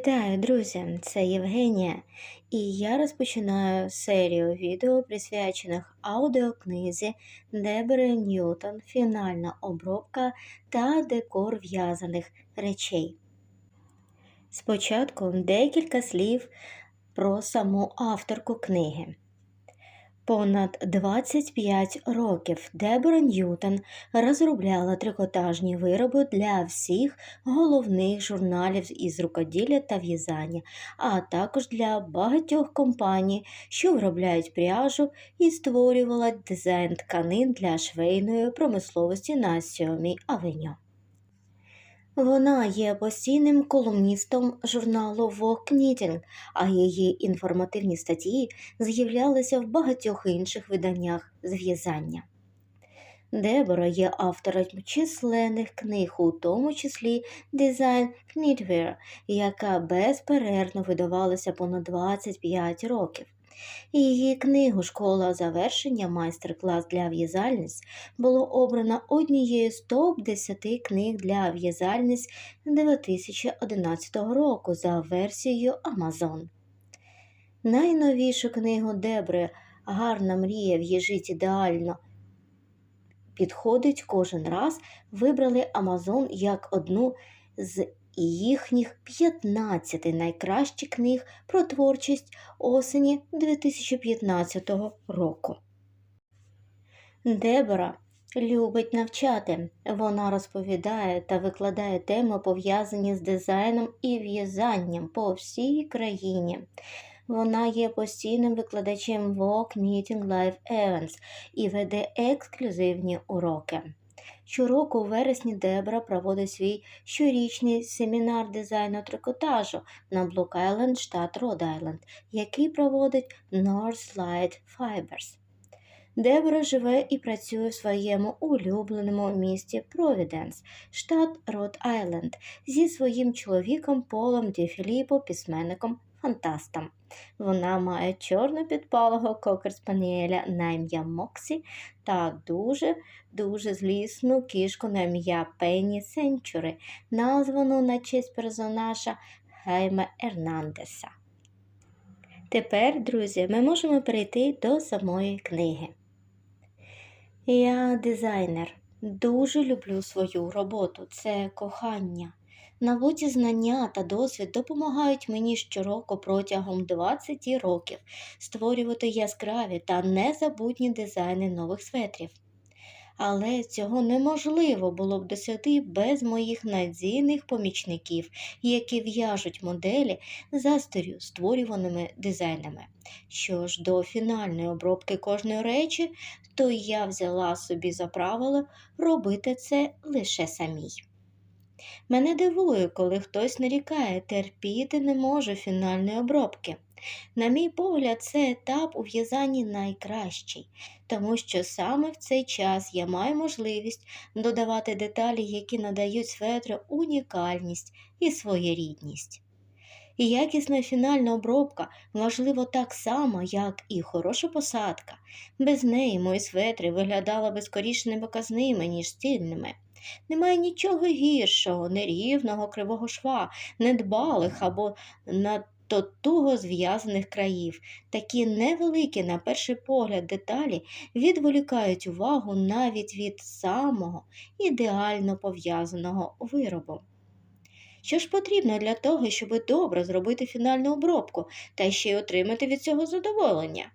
Вітаю, друзі! Це Євгенія, і я розпочинаю серію відео, присвячених аудіокнизі Дебери Ньютон, фінальна обробка та декор в'язаних речей. Спочатку декілька слів про саму авторку книги. Понад 25 років Дебора Ньютон розробляла трикотажні вироби для всіх головних журналів із рукоділля та в'язання, а також для багатьох компаній, що виробляють пряжу і створювала дизайн тканин для швейної промисловості на сьомій авеню. Вона є постійним колумністом журналу Vogue Knitting, а її інформативні статті з'являлися в багатьох інших виданнях зв'язання. Дебора є автором численних книг, у тому числі Design Knitwear, яка безперервно видавалася понад 25 років. Її книгу Школа завершення майстер-клас для в'язальниць було обрано однією з топ-10 книг для в'язальниць 2011 року за версією Amazon. Найновішу книгу Дебри Гарна мрія в'їжить ідеально. Підходить кожен раз, вибрали Amazon як одну з їхніх 15 найкращих книг про творчість осені 2015 року. Дебора любить навчати. Вона розповідає та викладає теми, пов'язані з дизайном і в'язанням по всій країні. Вона є постійним викладачем Vogue Knitting Live Events і веде ексклюзивні уроки. Щороку у вересні Дебра проводить свій щорічний семінар дизайну трикотажу на Блок Айленд, штат Род Айленд, який проводить North Light Fibers. Дебра живе і працює в своєму улюбленому місті Провіденс, штат Род Айленд, зі своїм чоловіком Полом Ді Філіппо, письменником фантастом. Вона має чорно підпалого кокер-спаніеля на ім'я Моксі та дуже-дуже злісну кішку на ім'я Пенні Сенчури, названу на честь персонажа Хайме Ернандеса. Тепер, друзі, ми можемо перейти до самої книги. Я дизайнер. Дуже люблю свою роботу. Це кохання. Набуті знання та досвід допомагають мені щороку протягом 20 років створювати яскраві та незабутні дизайни нових светрів. Але цього неможливо було б досягти без моїх надійних помічників, які в'яжуть моделі за старю створюваними дизайнами. Що ж до фінальної обробки кожної речі, то я взяла собі за правило робити це лише самій. Мене дивує, коли хтось нарікає, терпіти не може фінальної обробки. На мій погляд, це етап у в'язанні найкращий, тому що саме в цей час я маю можливість додавати деталі, які надають светру унікальність і своєрідність. І якісна фінальна обробка важлива так само, як і хороша посадка. Без неї мої светри виглядали би скоріше непоказними, ніж стильними. Немає нічого гіршого, нерівного кривого шва, недбалих або надто туго зв'язаних країв. Такі невеликі, на перший погляд, деталі відволікають увагу навіть від самого ідеально пов'язаного виробу. Що ж потрібно для того, щоб добре зробити фінальну обробку та ще й отримати від цього задоволення?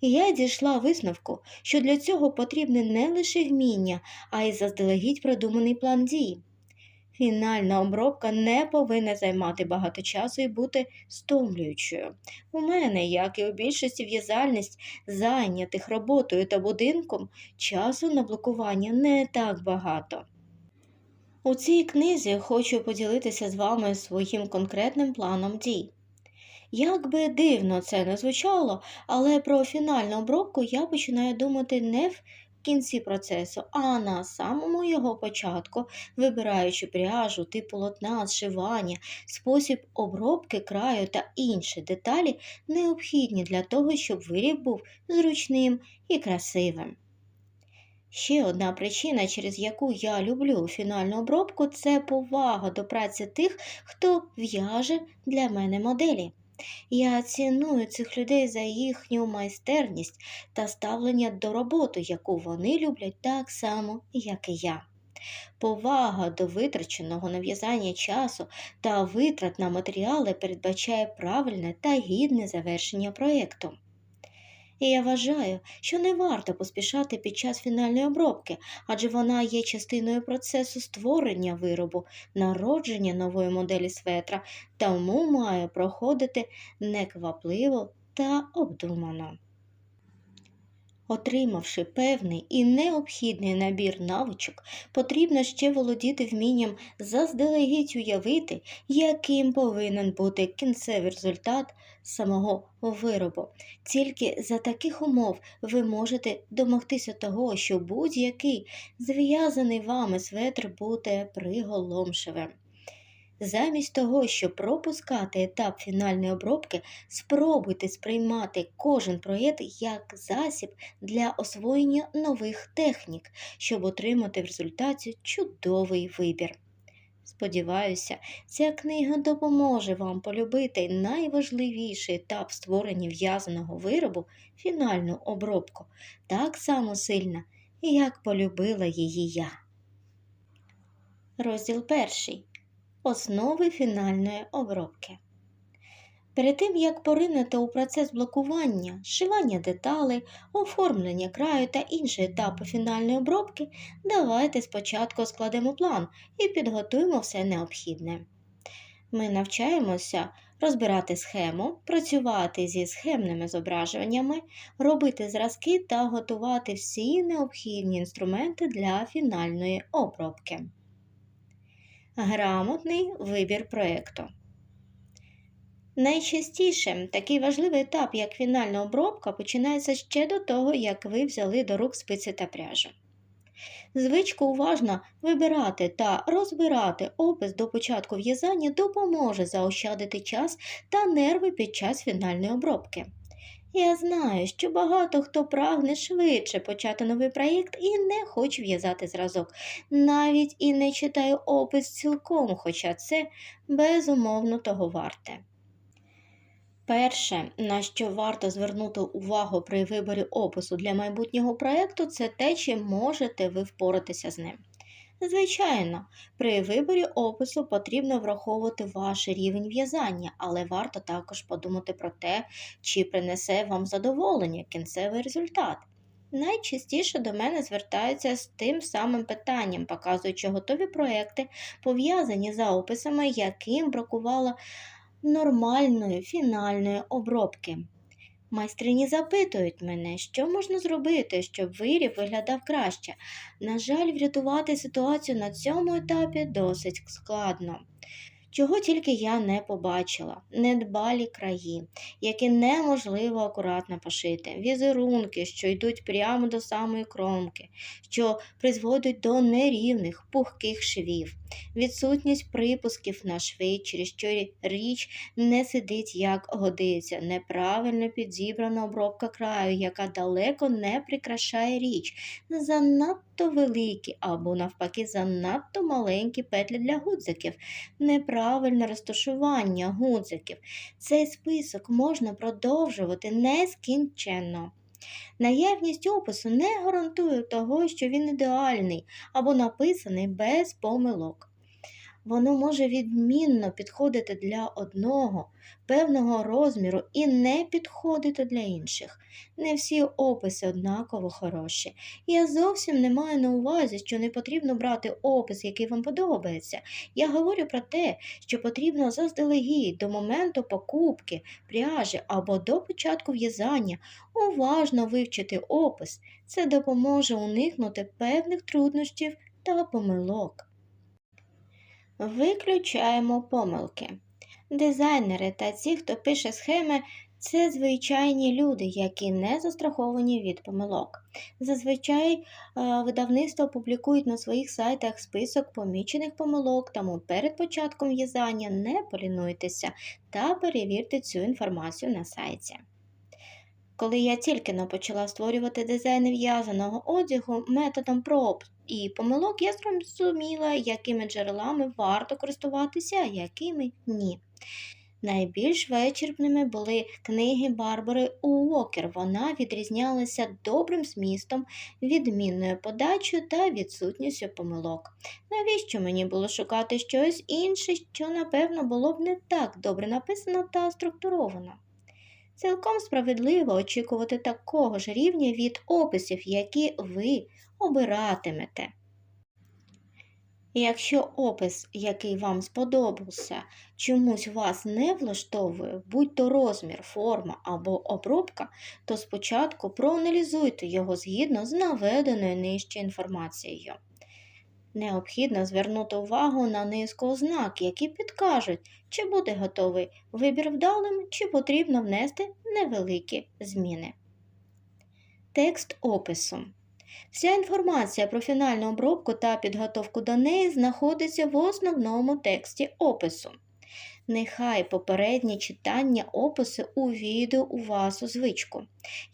І я дійшла висновку, що для цього потрібне не лише вміння, а й заздалегідь продуманий план дій. Фінальна обробка не повинна займати багато часу і бути стомлюючою. У мене, як і у більшості в'язальність, зайнятих роботою та будинком, часу на блокування не так багато. У цій книзі хочу поділитися з вами своїм конкретним планом дій. Як би дивно це не звучало, але про фінальну обробку я починаю думати не в кінці процесу, а на самому його початку, вибираючи пряжу, тип полотна, зшивання, спосіб обробки краю та інші деталі, необхідні для того, щоб виріб був зручним і красивим. Ще одна причина, через яку я люблю фінальну обробку, це повага до праці тих, хто в'яже для мене моделі. Я ціную цих людей за їхню майстерність та ставлення до роботи, яку вони люблять так само, як і я. Повага до витраченого нав'язання часу та витрат на матеріали передбачає правильне та гідне завершення проєкту. І я вважаю, що не варто поспішати під час фінальної обробки, адже вона є частиною процесу створення виробу, народження нової моделі светра, тому має проходити неквапливо та обдумано. Отримавши певний і необхідний набір навичок, потрібно ще володіти вмінням заздалегідь уявити, яким повинен бути кінцевий результат самого виробу. Тільки за таких умов ви можете домогтися того, що будь-який зв'язаний вами светр буде приголомшивим. Замість того, щоб пропускати етап фінальної обробки, спробуйте сприймати кожен проєкт як засіб для освоєння нових технік, щоб отримати в результаті чудовий вибір. Сподіваюся, ця книга допоможе вам полюбити найважливіший етап створення в'язаного виробу фінальну обробку так само сильно, як полюбила її я. Розділ перший. Основи фінальної обробки. Перед тим, як поринути у процес блокування, зшивання деталей, оформлення краю та інші етапи фінальної обробки, давайте спочатку складемо план і підготуємо все необхідне. Ми навчаємося розбирати схему, працювати зі схемними зображеннями, робити зразки та готувати всі необхідні інструменти для фінальної обробки. Грамотний вибір проєкту. Найчастіше такий важливий етап, як фінальна обробка, починається ще до того, як ви взяли до рук спиці та пряжу. Звичка уважно вибирати та розбирати опис до початку в'язання допоможе заощадити час та нерви під час фінальної обробки. Я знаю, що багато хто прагне швидше почати новий проєкт і не хоче в'язати зразок, навіть і не читаю опис цілком, хоча це безумовно того варте. Перше, на що варто звернути увагу при виборі опису для майбутнього проєкту, це те, чи можете ви впоратися з ним. Звичайно, при виборі опису потрібно враховувати ваш рівень в'язання, але варто також подумати про те, чи принесе вам задоволення кінцевий результат. Найчастіше до мене звертаються з тим самим питанням, показуючи готові проекти, пов'язані за описами, яким бракувало нормальної фінальної обробки. Майстрині запитують мене, що можна зробити, щоб виріб виглядав краще. На жаль, врятувати ситуацію на цьому етапі досить складно. Чого тільки я не побачила, недбалі краї, які неможливо акуратно пошити, візерунки, що йдуть прямо до самої кромки, що призводять до нерівних, пухких швів, відсутність припусків на шви, через що річ не сидить як годиться, неправильно підзібрана обробка краю, яка далеко не прикрашає річ, занадто великі або, навпаки, занадто маленькі петлі для гудзиків, неправильне розташування гудзиків. Цей список можна продовжувати нескінченно. Наявність опису не гарантує того, що він ідеальний або написаний без помилок. Воно може відмінно підходити для одного певного розміру і не підходити для інших. Не всі описи однаково хороші. Я зовсім не маю на увазі, що не потрібно брати опис, який вам подобається. Я говорю про те, що потрібно заздалегідь до моменту покупки, пряжі або до початку в'язання уважно вивчити опис. Це допоможе уникнути певних труднощів та помилок. Виключаємо помилки. Дизайнери та ті, хто пише схеми, це звичайні люди, які не застраховані від помилок. Зазвичай е, видавництва публікують на своїх сайтах список помічених помилок, тому перед початком в'язання не полінуйтеся та перевірте цю інформацію на сайті. Коли я тільки но почала створювати дизайни в'язаного одягу методом проб і помилок, я зрозуміла, якими джерелами варто користуватися, а якими ні. Найбільш вичерпними були книги Барбари Уокер. Вона відрізнялася добрим змістом, відмінною подачею та відсутністю помилок. Навіщо мені було шукати щось інше, що, напевно, було б не так добре написано та структуровано? Цілком справедливо очікувати такого ж рівня від описів, які ви обиратимете. Якщо опис, який вам сподобався, чомусь вас не влаштовує, будь то розмір, форма або обробка, то спочатку проаналізуйте його згідно з наведеною нижче інформацією. Необхідно звернути увагу на низку ознак, які підкажуть, чи буде готовий вибір вдалим, чи потрібно внести невеликі зміни. Текст опису. Вся інформація про фінальну обробку та підготовку до неї знаходиться в основному тексті опису. Нехай попереднє читання опису у відео у вас у звичку.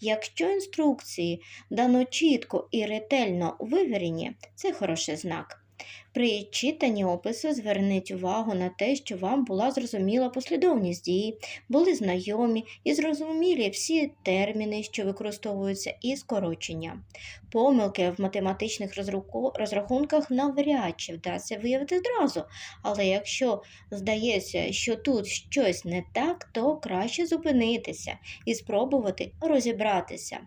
Якщо інструкції дано чітко і ретельно вивірені, це хороший знак. При читанні опису зверніть увагу на те, що вам була зрозуміла послідовність дій, були знайомі і зрозумілі всі терміни, що використовуються, і скорочення. Помилки в математичних розрахунках навряд чи вдасться виявити одразу, але якщо здається, що тут щось не так, то краще зупинитися і спробувати розібратися.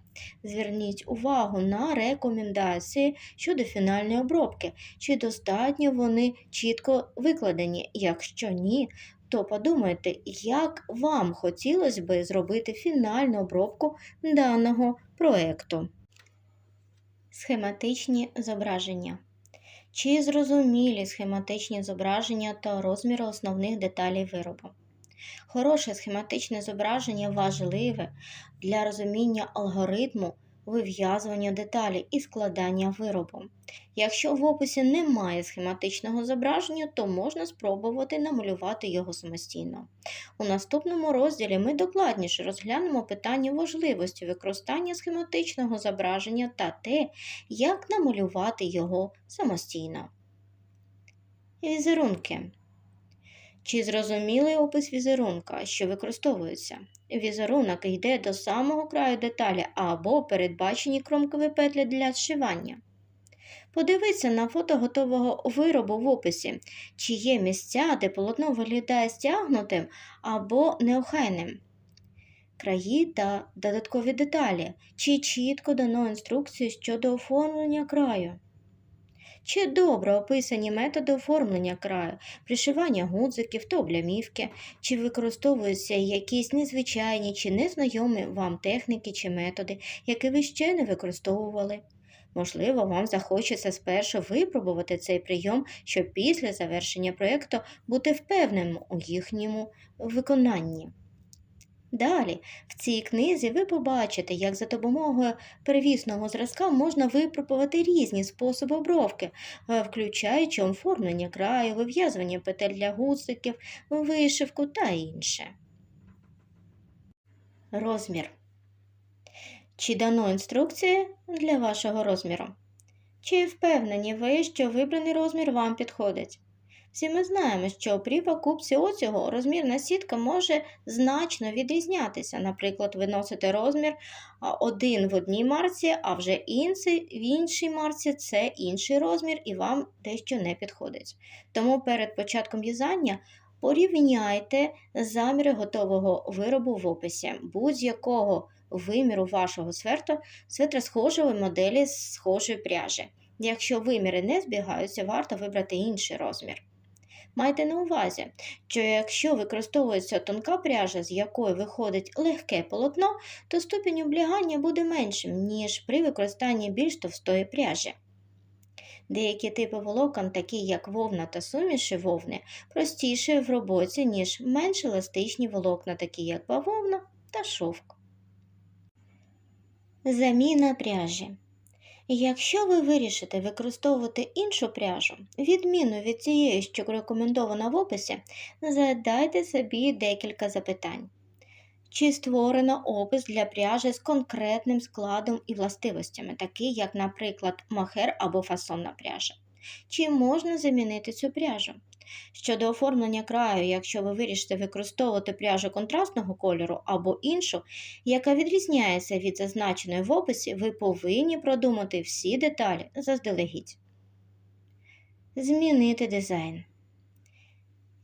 Зверніть увагу на рекомендації щодо фінальної обробки, чи достатньо вони чітко викладені. Якщо ні, то подумайте, як вам хотілося би зробити фінальну обробку даного проекту. Схематичні зображення. Чи зрозумілі схематичні зображення та розміри основних деталей виробу? Хороше схематичне зображення важливе для розуміння алгоритму вив'язування деталі і складання виробу. Якщо в описі немає схематичного зображення, то можна спробувати намалювати його самостійно. У наступному розділі ми докладніше розглянемо питання важливості використання схематичного зображення та те, як намалювати його самостійно. Візерунки. Чи зрозумілий опис візерунка, що використовується? Візерунок йде до самого краю деталі або передбачені кромкові петлі для зшивання. Подивіться на фото готового виробу в описі, чи є місця, де полотно виглядає стягнутим або неохайним. Краї та додаткові деталі, чи чітко дано інструкцію щодо оформлення краю. Чи добре описані методи оформлення краю, пришивання гудзиків та облямівки, чи використовуються якісь незвичайні чи незнайомі вам техніки чи методи, які ви ще не використовували. Можливо, вам захочеться спершу випробувати цей прийом, щоб після завершення проєкту бути впевненим у їхньому виконанні. Далі, в цій книзі ви побачите, як за допомогою первісного зразка можна випробувати різні способи обробки, е, включаючи оформлення краю, вив'язування петель для гудзиків, вишивку та інше. Розмір. Чи дано інструкції для вашого розміру? Чи впевнені ви, що вибраний розмір вам підходить? Всі ми знаємо, що при покупці оцього розмірна сітка може значно відрізнятися. Наприклад, ви носите розмір один в одній марці, а вже інший, в іншій марці це інший розмір і вам дещо не підходить. Тому перед початком в'язання порівняйте заміри готового виробу в описі будь-якого виміру вашого сверту светра схожої моделі з схожої пряжі. Якщо виміри не збігаються, варто вибрати інший розмір. Майте на увазі, що якщо використовується тонка пряжа, з якої виходить легке полотно, то ступінь облягання буде меншим, ніж при використанні більш товстої пряжі. Деякі типи волокон, такі як вовна та суміші вовни, простіші в роботі, ніж менш еластичні волокна, такі як бавовна та шовк. Заміна пряжі. Якщо ви вирішите використовувати іншу пряжу, відміну від цієї, що рекомендована в описі, задайте собі декілька запитань. Чи створено опис для пряжі з конкретним складом і властивостями, такий як, наприклад, махер або фасонна пряжа? Чи можна замінити цю пряжу? Щодо оформлення краю, якщо ви вирішите використовувати пряжу контрастного кольору або іншу, яка відрізняється від зазначеної в описі, ви повинні продумати всі деталі заздалегідь. Змінити дизайн.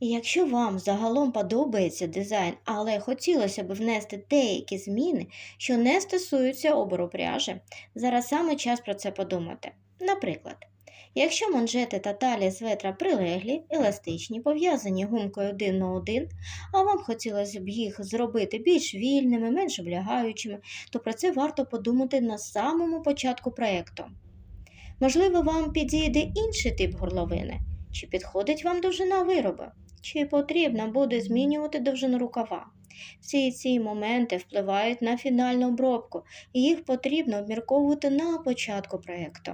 Якщо вам загалом подобається дизайн, але хотілося б внести деякі зміни, що не стосуються обору пряжі, зараз саме час про це подумати. Наприклад, якщо манжети та талія светра прилеглі, еластичні, пов'язані гумкою один на один, а вам хотілося б їх зробити більш вільними, менш облягаючими, то про це варто подумати на самому початку проєкту. Можливо, вам підійде інший тип горловини, чи підходить вам довжина виробу, чи потрібно буде змінювати довжину рукава. Всі ці моменти впливають на фінальну обробку, і їх потрібно обмірковувати на початку проєкту.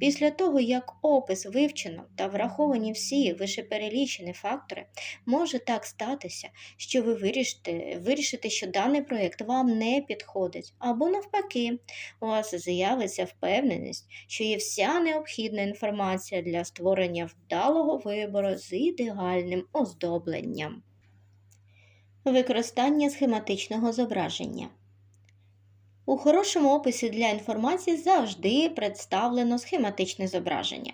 Після того, як опис вивчено та враховані всі вишеперелічені фактори, може так статися, що ви вирішите, вирішите, що даний проєкт вам не підходить, або навпаки, у вас з'явиться впевненість, що є вся необхідна інформація для створення вдалого вибору з ідеальним оздобленням. Використання схематичного зображення. У хорошому описі для інформації завжди представлено схематичне зображення.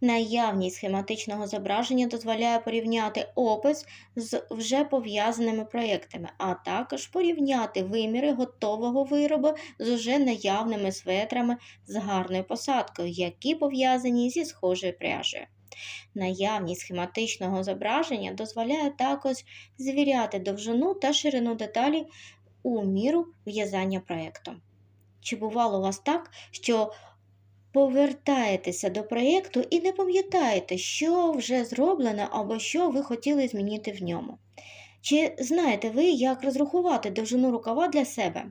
Наявність схематичного зображення дозволяє порівняти опис з вже пов'язаними проєктами, а також порівняти виміри готового виробу з уже наявними светрами з гарною посадкою, які пов'язані зі схожою пряжею. Наявність схематичного зображення дозволяє також звіряти довжину та ширину деталі у міру в'язання проєкту. Чи бувало у вас так, що повертаєтеся до проєкту і не пам'ятаєте, що вже зроблено або що ви хотіли змінити в ньому? Чи знаєте ви, як розрахувати довжину рукава для себе?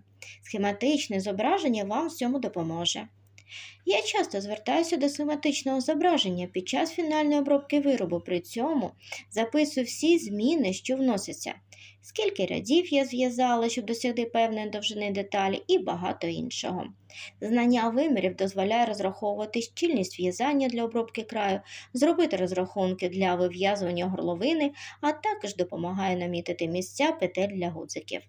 Схематичне зображення вам в цьому допоможе. Я часто звертаюся до схематичного зображення під час фінальної обробки виробу, при цьому записую всі зміни, що вносяться, скільки рядів я зв'язала, щоб досягти певної довжини деталі, і багато іншого. Знання вимірів дозволяє розраховувати щільність в'язання для обробки краю, зробити розрахунки для вив'язування горловини, а також допомагає намітити місця петель для гудзиків.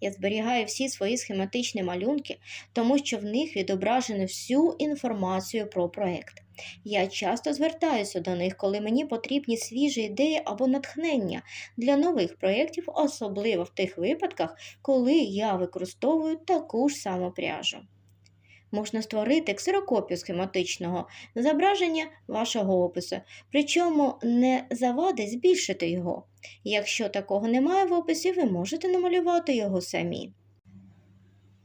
Я зберігаю всі свої схематичні малюнки, тому що в них відображено всю інформацію про проект. Я часто звертаюся до них, коли мені потрібні свіжі ідеї або натхнення для нових проєктів, особливо в тих випадках, коли я використовую таку ж саму пряжу. Можна створити ксерокопію схематичного зображення вашого опису, причому не завадить збільшити його. Якщо такого немає в описі, ви можете намалювати його самі.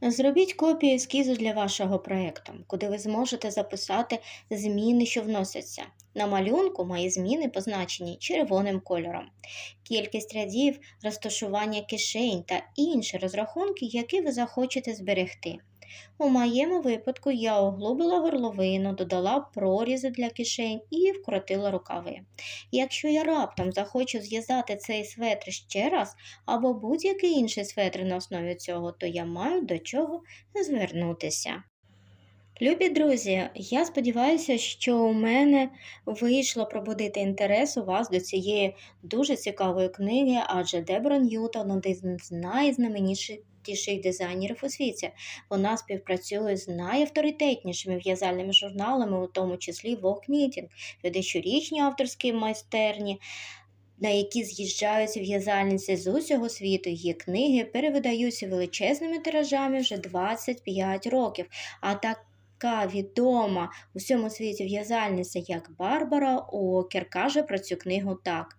Зробіть копію ескізу для вашого проєкту, куди ви зможете записати зміни, що вносяться. На малюнку мої зміни позначені червоним кольором, кількість рядів, розташування кишень та інші розрахунки, які ви захочете зберегти. У моєму випадку я оглубила горловину, додала прорізи для кишень і вкоротила рукави. Якщо я раптом захочу зв'язати цей светр ще раз або будь-який інший светр на основі цього, то я маю до чого звернутися. Любі друзі, я сподіваюся, що у мене вийшло пробудити інтерес у вас до цієї дуже цікавої книги, адже Дебра Ньютон один з найзнаменіших дизайнерів у світі. Вона співпрацює з найавторитетнішими в'язальними журналами, у тому числі Vogue Knitting, веде щорічні авторські майстерні. На які з'їжджаються в'язальниці з усього світу, її книги перевидаються величезними тиражами вже 25 років. А така відома у всьому світі в'язальниця, як Барбара Окер, каже про цю книгу так.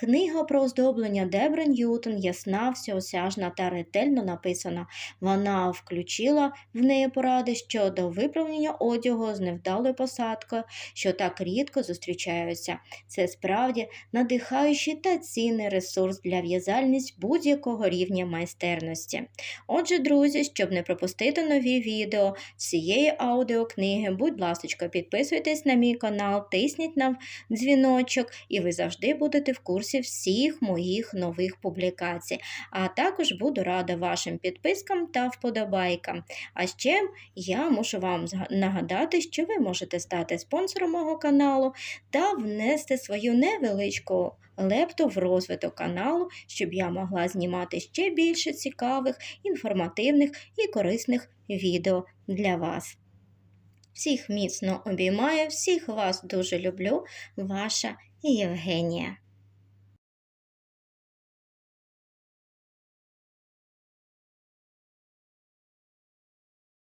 Книга про оздоблення Дебри Ньютон ясна, всеосяжна та ретельно написана. Вона включила в неї поради щодо виправлення одягу з невдалою посадкою, що так рідко зустрічаються. Це справді надихаючий та цінний ресурс для в'язальниць будь-якого рівня майстерності. Отже, друзі, щоб не пропустити нові відео цієї аудіокниги, будь ласка, підписуйтесь на мій канал, тисніть на дзвіночок, і ви завжди будете в курсі курсі всіх моїх нових публікацій. А також буду рада вашим підпискам та вподобайкам. А ще я мушу вам нагадати, що ви можете стати спонсором мого каналу та внести свою невеличку лепту в розвиток каналу, щоб я могла знімати ще більше цікавих, інформативних і корисних відео для вас. Всіх міцно обіймаю, всіх вас дуже люблю, ваша Євгенія.